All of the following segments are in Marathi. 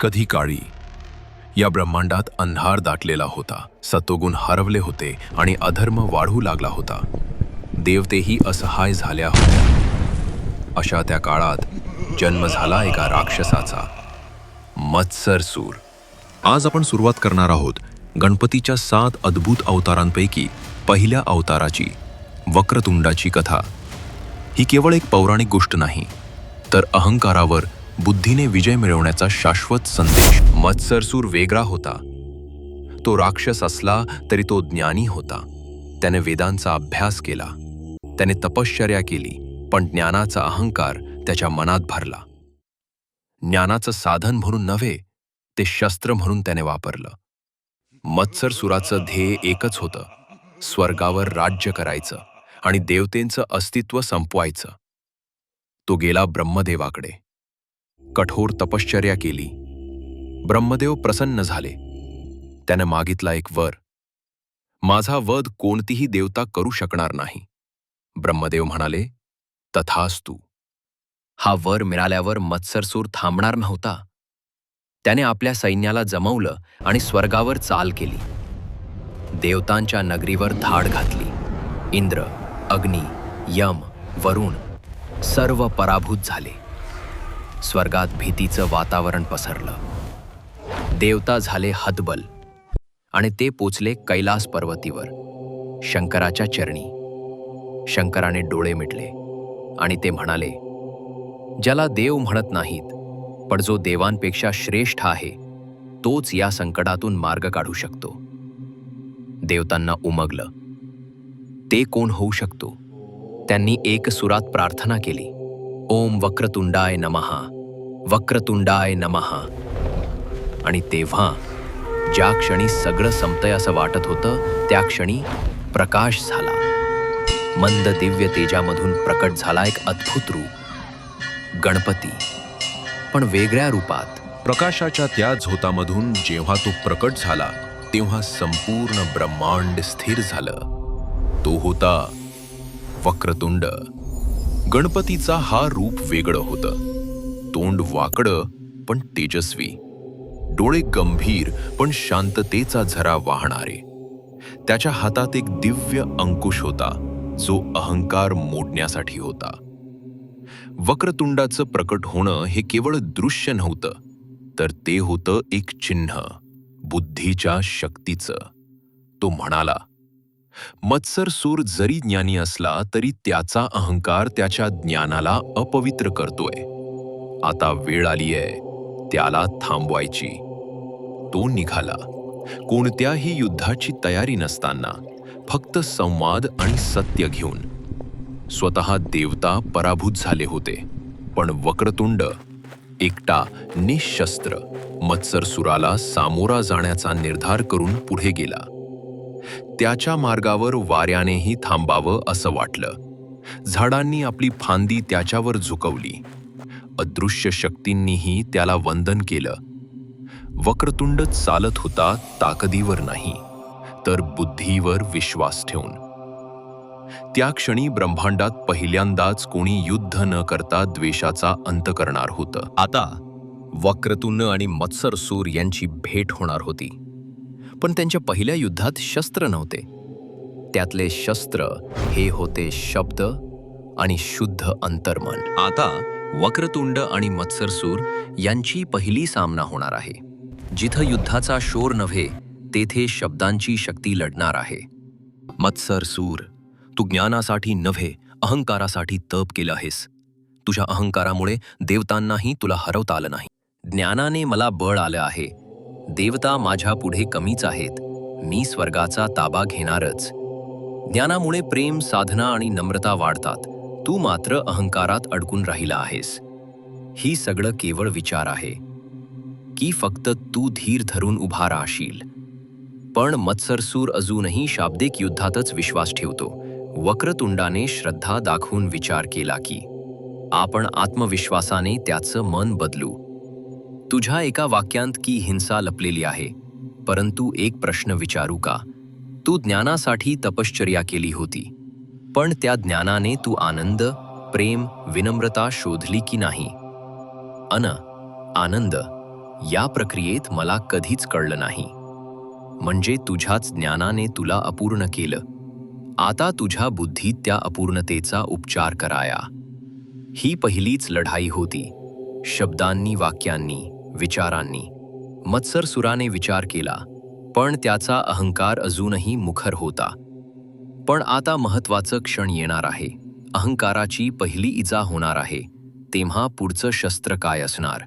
कधी काळी. या ब्रह्मांडात अंधार दाटलेला होता. सत्वगुण हरवले होते आणि अधर्म वाढू लागला होता. देवतेही असहाय झाल्या होत्या. अशा त्या काळात जन्म झाला एका राक्षसाचा. मत्सरसूर आज आपण सुरुवात करणार आहोत गणपतीच्या सात अद्भुत अवतारांपैकी पहिल्या अवताराची वक्रतुंडाची कथा. ही केवळ एक पौराणिक गोष्ट नाही तर अहंकारावर बुद्धीने विजय मिळवण्याचा शाश्वत संदेश मत्सरसूर वेगळा होता. तो राक्षस असला तरी तो ज्ञानी होता. त्याने वेदांचा अभ्यास केला. त्याने तपश्चर्या केली पण ज्ञानाचा अहंकार त्याच्या मनात भरला. ज्ञानाचं साधन म्हणून नव्हे ते शस्त्र म्हणून त्याने वापरलं. मत्सरसुराचं ध्येय एकच होतं स्वर्गावर राज्य करायचं आणि देवतेंचं अस्तित्व संपवायचं. तो गेला ब्रह्मदेवाकडे. कठोर तपश्चर्या केली. ब्रह्मदेव प्रसन्न झाले. त्याने मागितला एक वर. माझा वध कोणतीही देवता करू शकणार नाही. ब्रह्मदेव म्हणाले तथास्तू हा वर मिळाल्यावर मत्सरसूर थांबणार नव्हता. त्याने आपल्या सैन्याला जमवलं आणि स्वर्गावर चाल केली. देवतांच्या नगरीवर धाड घातली. इंद्र अग्नी यम वरुण सर्व पराभूत झाले. स्वर्गात भीतीचं वातावरण पसरलं. देवता झाले हतबल आणि ते पोचले कैलास पर्वतीवर शंकराच्या चरणी. शंकराने डोळे मिटले आणि ते म्हणाले ज्याला देव म्हणत नाहीत पण जो देवांपेक्षा श्रेष्ठ आहे तोच या संकटातून मार्ग काढू शकतो. देवतांना उमगलं ते कोण होऊ शकतो? त्यांनी एक सुरात प्रार्थना केली. ओम वक्रतुंडाय नमहा वक्रतुंडाय नमहा आणि तेव्हा ज्या क्षणी सगळं संपतंय असं वाटत होतं त्या क्षणी प्रकाश झाला. मंद दिव्य तेजामधून प्रकट झाला एक अद्भुत रूप. गणपती. पण वेगळ्या रूपात. प्रकाशाच्या त्या झोतामधून जेव्हा तो प्रकट झाला तेव्हा संपूर्ण ब्रह्मांड स्थिर झालं. तो होता वक्रतुंड. गणपतीचा हा रूप वेगळं होतं. तोंड वाकडं पण तेजस्वी. डोळे गंभीर पण शांततेचा झरा वाहणारे. त्याच्या हातात एक दिव्य अंकुश होता जो अहंकार मोडण्यासाठी होता. वक्रतुंडाचं प्रकट होणं हे केवळ दृश्य नव्हतं तर ते होतं एक चिन्ह बुद्धीच्या शक्तीचं. तो म्हणाला मत्सरसूर जरी ज्ञानी असला तरी त्याचा अहंकार त्याच्या ज्ञानाला अपवित्र करतोय. आता वेळ आलीय त्याला थांबवायची. तो निघाला. कोणत्याही युद्धाची तयारी नसताना फक्त संवाद आणि सत्य घेऊन. स्वतः देवता पराभूत झाले होते पण वक्रतुंड एकटा निशस्त्र मत्सरसुराला सामोरा जाण्याचा निर्धार करून पुढे गेला. त्याच्या मार्गावर वाऱ्यानेही थांबावं असं वाटलं. झाडांनी आपली फांदी त्याच्यावर झुकवली. अदृश्य शक्तींनीही त्याला वंदन केलं. वक्रतुंड चालत होता ताकदीवर नाही तर बुद्धीवर विश्वास ठेवून. त्या क्षणी ब्रह्मांडात पहिल्यांदाच कोणी युद्ध न करता द्वेषाचा अंत करणार होतं. आता वक्रतुंड आणि मत्सरसूर यांची भेट होणार होती. पण त्यांच्या पहिल्या युद्धात शस्त्र नव्हते. त्यातले शस्त्र हे होते शब्द आणि शुद्ध अंतर्मन. आता वक्रतुंड आणि मत्सरसूर यांची पहिली सामना होणार आहे. जिथं युद्धाचा शोर नव्हे तेथे शब्दांची शक्ती लढणार आहे. मत्सरसूर तू ज्ञानासाठी नव्हे अहंकारासाठी तप केलं आहेस. तुझ्या अहंकारामुळे देवतांनाही तुला हरवता आलं नाही. ज्ञानाने मला बळ आलं आहे. देवता माझ्या पुढे कमीच आहेत. मी स्वर्गाचा ताबा घेणारच. ज्ञानामुळे प्रेम साधना आणि नम्रता वाढतात. तू मात्र अहंकारात अडकून राहिला आहेस. ही सगळं केवळ विचार आहे. की फक्त तू धीर धरून उभा राहशील. पण मत्सरसूर अजूनही शाब्दिक युद्धातच विश्वास ठेवतो. वक्रतुंडाने श्रद्धा दाखवून विचार केला की आपण आत्मविश्वासाने त्याचं मन बदलू. तुझ्या एका वाक्यांत की हिंसा लपलेली आहे परंतु एक प्रश्न विचारू का? तू ज्ञानासाठी तपश्चर्या केली होती पण त्या ज्ञानाने तू आनंद प्रेम विनम्रता शोधली की नाही? अन आनंद या प्रक्रियेत मला कधीच कळलं नाही. म्हणजे तुझ्याच ज्ञानाने तुला अपूर्ण केलं. आता तुझ्या बुद्धीत त्या अपूर्णतेचा उपचार कराया. ही पहिलीच लढाई होती शब्दांनी वाक्यांनी. विचारांनी. मत्सरसुराने विचार केला पण त्याचा अहंकार अजूनही मुखर होता. पण आता महत्वाचं क्षण येणार आहे. अहंकाराची पहिली इजा होणार आहे. तेव्हा पुढचं शस्त्र काय असणार?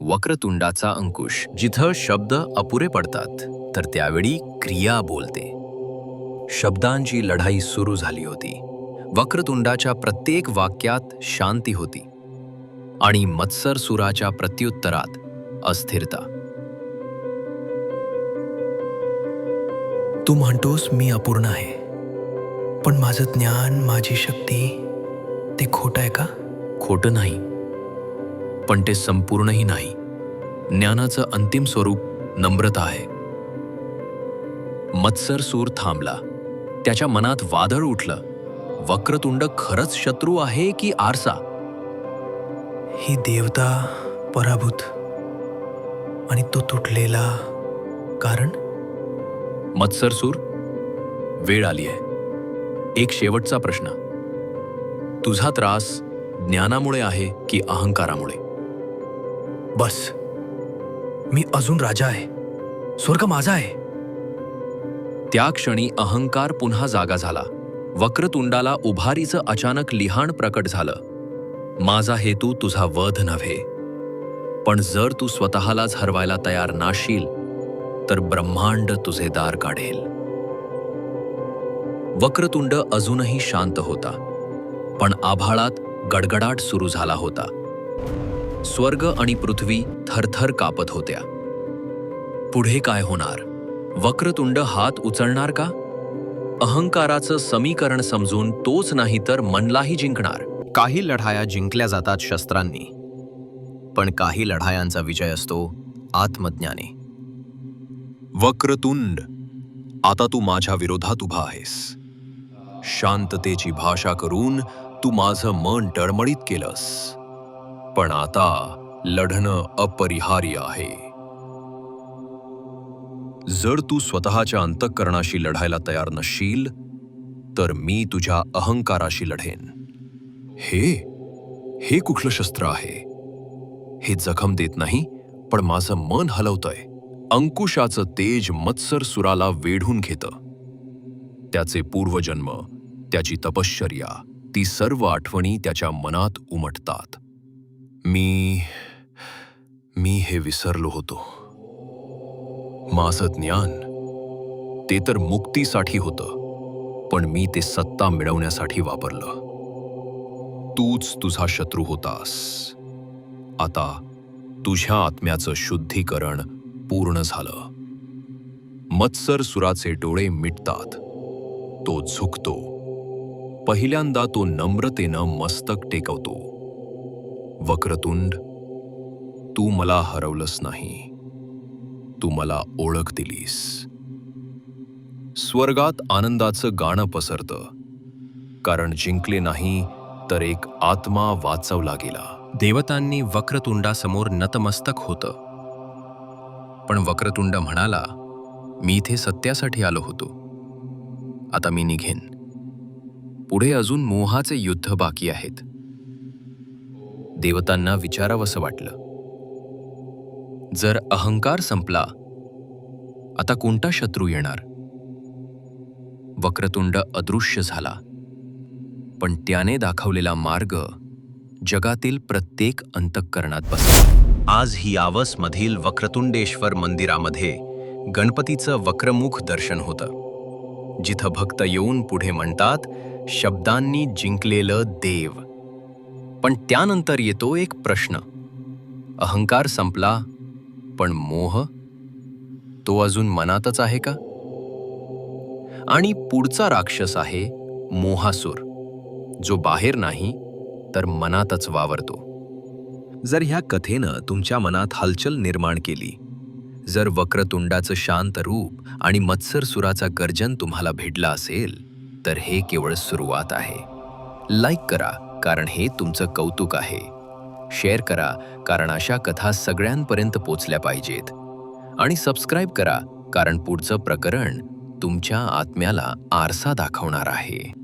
वक्रतुंडाचा अंकुश जिथं शब्द अपुरे पडतात तर त्यावेळी क्रिया बोलते. शब्दांची लढाई सुरू झाली होती. वक्रतुंडाच्या प्रत्येक वाक्यात शांती होती. आणि मत्सरसुराच्या प्रत्युत्तरात अस्थिरता. तू म्हणतोस मी अपूर्ण आहे पण माझं ज्ञान माझी शक्ती ते खोटं आहे का? खोटं नाही पण ते संपूर्णही नाही. ज्ञानाचं अंतिम स्वरूप नम्रता आहे. मत्सरसूर थांबला. त्याच्या मनात वादळ उठलं. वक्रतुंड खरंच शत्रू आहे की आरसा? ही देवता पराभूत. आणि तो तुटलेला. कारण? मत्सरसूर वेळ आली आहे. एक शेवटचा प्रश्न. तुझा त्रास ज्ञानामुळे आहे की अहंकारामुळे? बस. मी अजून राजा आहे. स्वर्ग माझा आहे. त्या क्षणी अहंकार पुन्हा जागा झाला. वक्रतुंडाला उभारीचं अचानक लिहाण प्रकट झालं. माझा हेतू तुझा वध नव्हे. पण जर तू स्वतःलाच हरवायला तयार नाशील तर ब्रह्मांड तुझे दार काढेल. वक्रतुंड अजूनही शांत होता पण आभाळात गडगडाट सुरू झाला होता. स्वर्ग आणि पृथ्वी थरथर कापत होत्या. पुढे काय होणार? वक्रतुंड हात उचलणार का? अहंकाराचं समीकरण समजून तोच नाही तर मनलाही जिंकणार. काही लढाया जिंकल्या जातात शस्त्रांनी. पण काही लढायांचा विजय असतो आत्मज्ञाने. वक्रतुंड आता तू माझ्या विरोधात उभा आहेस. शांततेची भाषा करून तू माझं मन टळमळीत केलंस. पण आता लढणं अपरिहार्य आहे. जर तू स्वतःच्या अंतःकरणाशी लढायला तयार नसशील तर मी तुझ्या अहंकाराशी लढेन. हे? हे कुठलं शस्त्र आहे? हे जखम देत नाही पण माझं मन हलवतंय. अंकुशाचं तेज मत्सर सुराला वेढून घेतं. त्याचे पूर्वजन्म त्याची तपश्चर्या ती सर्व आठवणी त्याच्या मनात उमटतात. मी मी हे विसरलो होतो. माझं ज्ञान ते तर मुक्तीसाठी होतं पण मी ते सत्ता मिळवण्यासाठी वापरलं. तूच तुझा शत्रू होतास. आता तुझ्या आत्म्याचं शुद्धीकरण पूर्ण झालं. मत्सर सुराचे डोळे मिटतात. तो झुकतो. पहिल्यांदा तो नम्रतेनं मस्तक टेकवतो. वक्रतुंड तू मला हरवलंस नाही. तू मला ओळख दिलीस. स्वर्गात आनंदाचं गाणं पसरतं. कारण जिंकले नाही तर एक आत्मा वाचवला गेला. देवतांनी वक्रतुंडासमोर नतमस्तक होतं. पण वक्रतुंड म्हणाला मी इथे सत्यासाठी आलो होतो. आता मी निघेन. पुढे अजून मोहाचे युद्ध बाकी आहेत. देवतांना विचारावंसं वाटलं. जर अहंकार संपला आता कोणता शत्रू येणार? वक्रतुंड अदृश्य झाला. पण त्याने दाखवलेला मार्ग जगातील प्रत्येक अंतःकरणात बसतो आज ही मधील वक्रतुंडेश्वर मंदिरामध्ये गणपतीचं वक्रमुख दर्शन होतं. जिथं भक्त येऊन पुढे म्हणतात शब्दांनी जिंकलेलं देव. पण त्यानंतर येतो एक प्रश्न. अहंकार संपला पण मोह? तो अजून मनातच आहे का? आणि पुढचा राक्षस आहे मोहासूर जो बाहेर नाही तर मनातच वावरतो. जर ह्या कथेनं तुमच्या मनात हलचल निर्माण केली जर वक्रतुंडाचं शांत रूप आणि मत्सरसुराचा गर्जन तुम्हाला भेटला असेल तर हे केवळ सुरुवात आहे. लाईक करा कारण हे तुमचं कौतुक आहे. शेअर करा कारण अशा कथा सगळ्यांपर्यंत पोचल्या पाहिजेत. आणि सबस्क्राईब करा कारण पुढचं प्रकरण तुमच्या आत्म्याला आरसा दाखवणार आहे.